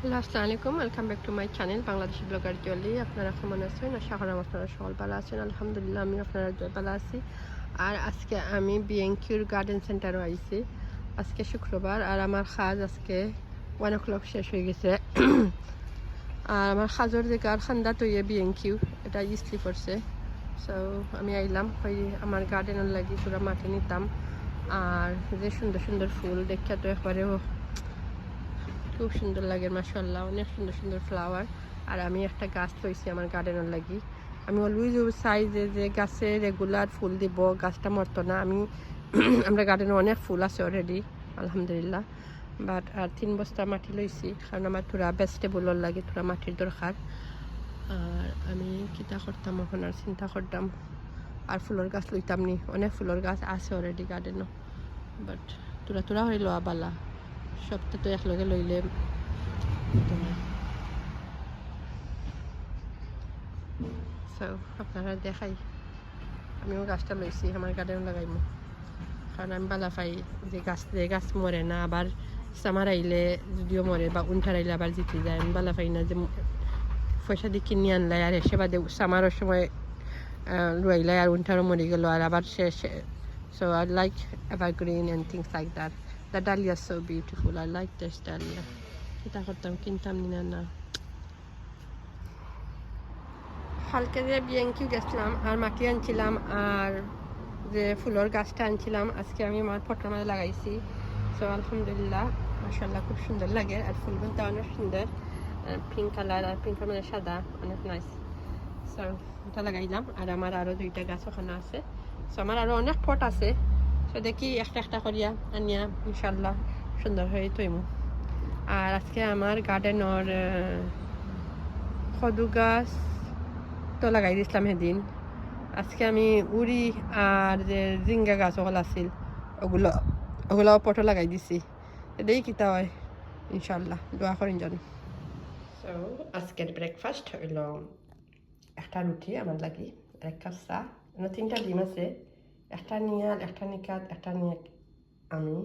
Hello আসসালামু আলাইকুম welcome back to my channel Bangladeshi blogger Jolly. আপনারা কেমন আছেন? আশা করি আপনারা সকল ভালো আছেন। আলহামদুলিল্লাহ আমি আপনারা ভালো আছি। আর আজকে আমি বিএনকিউর গার্ডেন সেন্টারও আইছি। আজকে শুক্রবার, আর আমার কাজ আজকে ওয়ান ও ক্লক শেষ হয়ে গেছে। আর আমার সাজর যে গার খান্দা তৈরি বিএনকিউ এটা ইসলি করছে। সো আমি আইলাম ওই আমার গার্ডেনের লাগি পুরো মাটি নিতাম। আর যে সুন্দর সুন্দর ফুল, দেখা তো একবারে ও খুব সুন্দর লাগে মাসাল্লাহ অনেক সুন্দর সুন্দর ফ্লাওয়ার আর আমি একটা গাছ লইছি আমার গার্ডেনের লাগি। আমি অলওয়েজ চাই যে যে গাছে রেগুলার ফুল দিব, গাছটা মরতো না। আমি আমরা গার্ডেনে অনেক ফুল আছে অলরেডি আলহামদুলিল্লাহ। বাট আর তিন বস্তা মাটি লইছি, কারণ আমার তোরা ভেজিটেবলের লাগে তোরা মাটির দরকার। আর আমি কিতা করতাম এখন, আর চিন্তা করতাম, আর ফুলের গাছ লইতাম নি। অনেক ফুলের গাছ আছে অলরেডি গার্ডেনও বাট তোরা তোরা হয়ে লওয়া বালা সবটা তো একলগে লইলে আপনারা দেখাই। আমিও গাছটা লইছি, আমার গার্ডেন লাগাইমু। কারণ আমি বালা পাই যে গাছ যে গাছ মরে না, আবার সামার আইলে যদিও মরে বা উন্টার আইলে আবার জিতে যায়, আমি বালা পাই না যে পয়সা দিয়ে কিনে আনলাই, আর এসে বাদে সামারের সময় রইলাই আর উন্টারও মরে গেল, আর আবার শেষ। So I like evergreen and things like that The dahlia is so beautiful. I like this dahlia. এটা করতাম কিনতাম নি না হালকা যে বিয়াঙ্কিও গেছিলাম, আর মাটি আনছিলাম, আর যে ফুলের গাছটা আনছিলাম, আজকে আমি আমার ফটোর মধ্যে লাগাইছি। সো আলহামদুলিল্লাহ মাসাল্লাহ খুব সুন্দর লাগে, আর ফুলগুলো অনেক সুন্দর। পিঙ্ক কালার আর পিঙ্কের মধ্যে সাদা, অনেক নাইস সো এটা লাগাইলাম, আর আমার আরও দুইটা গাছ ওখানে আছে। সো আমার আরও অনেক পট আছে। সো দেখি একটা একটা করিয়া আনিয়া ইনশাল্লাহ সুন্দর হয়ে তৈমু। আর আজকে আমার গার্ডেনর সদু গাছ তো লাগাই দিছিলাম সেদিন আজকে আমি উড়ি আর যে জিঙ্গা গাছ ওগুলো আছিল, ওগুলো ওগুলো পটো লাগাই দিছি। এটাই কিতা হয় ইনশাল্লাহ দোয়া করেন জানো সো আজকের ব্রেকফাস্ট হইল একটা রুটি আমার লাগি এক কাপ চা তিনটা ডিম আছে। একটা নিয়াল একটা নিকাত, একটা নিয়ে আমি।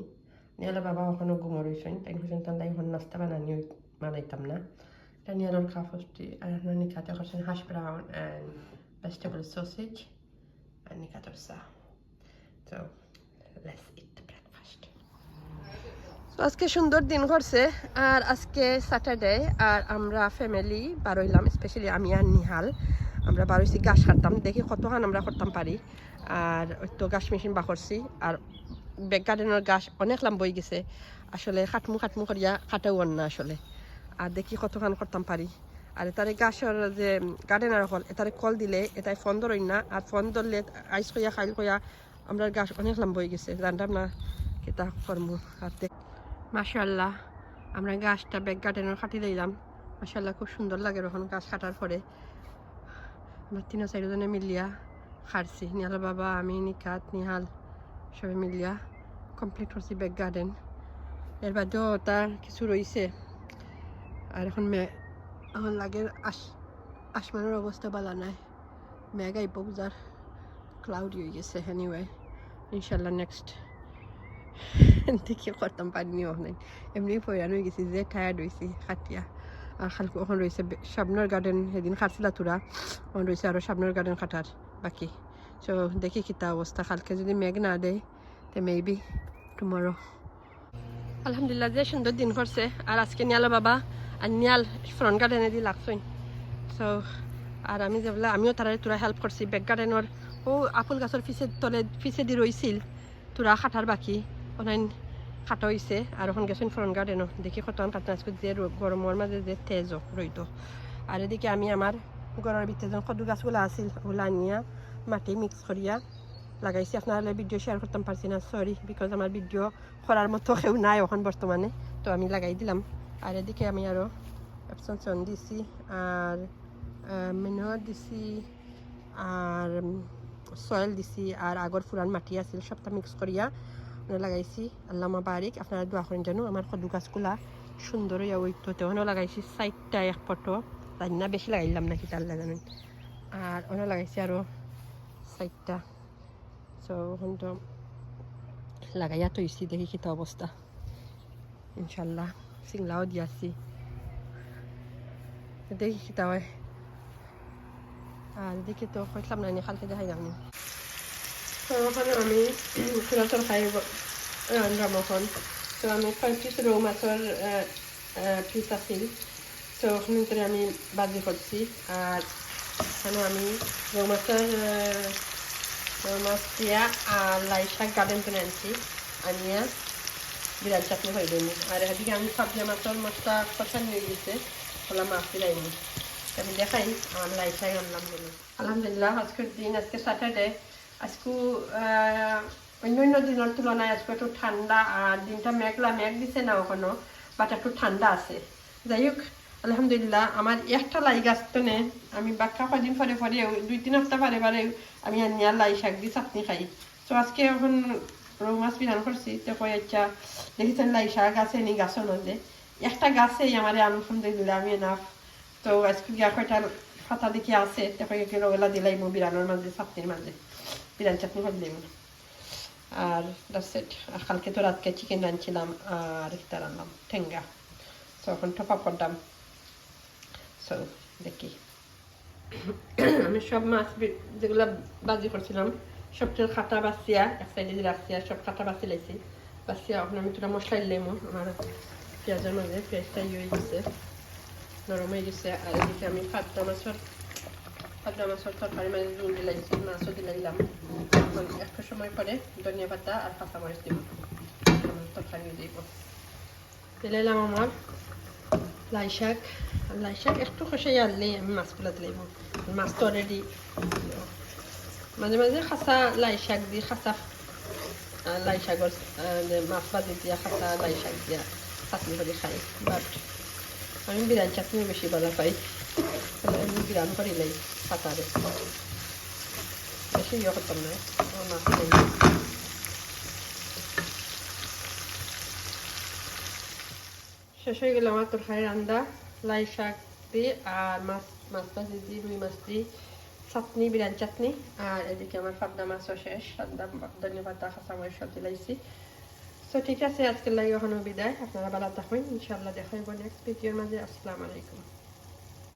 নিয়ালের বাবা ওখানে ঘুমো রয়েছেন তাই পর্যন্ত তাই এখন নাস্তা বানানি বানাইতাম না। এটা নিয়ালের খাওয়া ফস্টি আর আপনার নিকাতে করছেন hash brown and vegetable sausage আর নিকাতের চা। তো লেটস ইট ব্রেকফাস্ট আজকে সুন্দর দিন ঘটছে, আর আজকে স্যাটারডে আর আমরা ফ্যামিলি বার হইলাম স্পেশালি আমি আর নিহাল। আমরা বারোইছি গাছ কাটতাম দেখি কতখান আমরা করতাম পারি। আর তো গাছ মেশিন বা করছি। আর বেগ গার্ডেনের গাছ অনেক লাম বই গেছে। আসলে খাটমু খাটমু করিয়া খাটেও না আসলে। আর দেখি কতখান করতাম পারি। আর এটারে গাছের যে গার্ডেনার হল এটারে কল দিলে এটাই ফোন ধরই না। আর ফোন ধরলে আইস কইয়া, খাইল কইয়া আমরা গাছ অনেক লাম বই গেছে। জানতাম না কেতা করমু দেখ মাশাল্লাহ আমরা গাছটা বেগ গার্ডেনের কাটি দিলাম মাশাল্লাহ খুব সুন্দর লাগে যখন গাছ কাটার পরে। আমরা তিনও চারিজনে মিলিয়া খারছি নিহাল বাবা, আমি নিকাত নিহাল সবাই মিলিয়া কমপ্লিট করছি বেগ গার্ডেন এর বাদেও তার কিছু রয়েছে আর এখন মে এখন লাগে আস আসমানের অবস্থা ভালো নাই। মেঘ আইব বুঝার ক্লাউডি হয়ে গেছে। এনিওয়ে ইনশাল্লাহ নেক্সট দেখি করতাম, পারিনি ওখানে এমনি পয়রান হয়ে গেছি, যে টায়ার্ড হয়েছি খাটিয়া আর খালকু ওখানে রয়েছে সাবনার গার্ডেন সেদিন খাটছিলা তোরা। ওখানে রয়েছে আরও সাবনার গার্ডেন খাটার বাকি। সো দেখি কিতা অবস্থা। কালকে যদি মেঘ না দেয়, তে মেবি টুমরো আলহামদুলিল্লাহ, যে সুন্দর দিন করছে। আর আজকে নিয়ালো বাবা আর নিয়াল ফ্রন্ট গার্ডেনে দিয়ে লাগছই সো আর আমি যেগুলা আমিও তারা তোরা হেল্প করছি। বেক গার্ডেনের ও, আপুল গাছের পিছে তলে পিছে দি রইছিল তোরা খাটার বাকি। অনাইন খাটা হয়েছে আর এখন গেছেন ফ্রন্ট গার্ডেনও দেখি কতক্ষণ কাটনা আজকে যে গরমের মাঝে যে তেজ রইত আর এদিকে আমি আমার ঘরের ভিতরে যখন কদু গাছগুলো আছিল। ওগুলো আনিয়া মাটি মিক্স করিয়া লাগাইছি। আপনারা ভিডিও শেয়ার করতাম পারছি না সরি বিকজ আমার ভিডিও করার মতো কেউ নাই এখন বর্তমানে তো আমি লাগাই দিলাম। আর এদিকে আমি আরও অ্যাপসন দিছি আর মেনুয়ার দিছি আর সয়েল দিছি আর আগর ফুরান মাটি আছিল। সবটা মিক্স করিয়া লাগাইছি আল্লামা বারিক, আপনারা দোয়া করেন জানো আমার কদু গাছগুলা সুন্দর হইয়া ওইতো তেমনও লাগাইছি সাইডটা এক ফটো। জানি না, বেশি লাগাইলাম নাকি তার লাগানো আর অনেক লাগাইছি আরও সাইডটা সো এখন তো লাগাইয়া তৈছি দেখি কিতা অবস্থা। ইনশাল্লাহ, সিংলাও দিয়াছি। দেখি খিতা হয়। আর দেখি তো কইলাম না কালকে দেখাই যাবনি তো আমি চুলা তরকারি রান্ধাম এখন তো আমি পঁয়ত্রিশ রৌ মাছের পিস আছিল তো আমি বাজি করছি এখানে আমি রৌ মাছের রৌ মাছ দিয়া আর লাই শাক গার্ডেন করে আনছি আনিয়া বিরাট চাটনি হয়ে দেবো আর এদিকে আমি সাবজা মাছের মশলা কথা নিয়ে গেছে ওলা মাছ দিলাইনি আমি দেখাই আমার লাই শাক আনলাম বলে আলহামদুলিল্লাহ আজকের দিন আজকে স্যাটারডে আজকে অন্য অন্য দিনের তুলনায় আজকে একটু ঠান্ডা আর দিনটা মেঘলা, মেঘ দিছে না ওখানো বাট একটু ঠান্ডা আছে। যাই হোক, আলহামদুলিল্লাহ, আমার একটা লাই গাছ তো নে, আমি বাক্কা কদিন পরে পরে, দুই তিন সপ্তাহ পরে পরে আমি আনিয়া লাই শাক দিয়ে চাটনি খাই। তো আজকে এখন রৌ মাছ বিধান করছি, তো কই আচ্ছা দেখেছেন লাই শাক আছে নি গাছের মধ্যে একটা গাছেই আমার আলহামদুলিল্লাহ, আমি না তো আজকে গিয়া কয়টা পাতা দেখি আছে তারপরে কিলো ওগুলা দিলাই মো বিরানোর মাঝে চাটনির মাঝে বিরান চাটনি দিলাম আর it. আর কালকে তো রাতকে চিকেন রাঁধছিলাম আর এটা রান্নাম ঠেঙ্গা তো এখন টপা করলাম সো দেখি আমি সব মাছ যেগুলো বাজি করছিলাম সবটার খাটা বাসিয়া এক সাইডে রাখছিয়া সব খাটা বাসি লাইছি বাসিয়া এখন আমি তোরা মশলা দিলাম আমার পেঁয়াজের মাঝে পেঁয়াজটা ইয়ে গেছে নরম হয়ে গেছে আর এদিকে আমি ফাটটা মাছের ফাটটা মাছের তরকারি মানে জুল দিলাইছি মাছও দিলাইলাম এখন একটু সময় পরে ধনিয়া পাতা আর কাঁচা মরিচ দিব তরকারি দিব দিলাইলাম আমার লাই শাক লাই শাক একটু খসাই আনলে আমি মাছগুলো দিলাম মাছ তো অলরেডি মাঝে খাসা লাই শাক দিয়ে আহ, লাই শাকর মাছ ভাজি দিয়া খাসা লাই শাক দিয়া চাটনি করে খাই বাট আমি বিরান চাটনি বেশি ভালো পাই আমি বিরান করিলাই পাতারে বেশি ইয়ে করতাম না আমার মাছ শেষ হয়ে গেল আমার তরকারি রান্দা লাই শাক দিয়ে আর মাছ মাছ ভাজি দিয়ে রুই মাছ দিয়ে চাটনি বিরান চাটনি আর এদিকে আমার পাবদা মাছও শেষ সাদা ধন্যবাদ খাসা মরিচ সব দিলাইছি তো ঠিক আছে আজকের লাগে ওখানে বিদায় আপনারা ভালো থাকুন ইনশাল্লাহ দেখাইব নেক্সট মাঝে আসসালামু আলাইকুম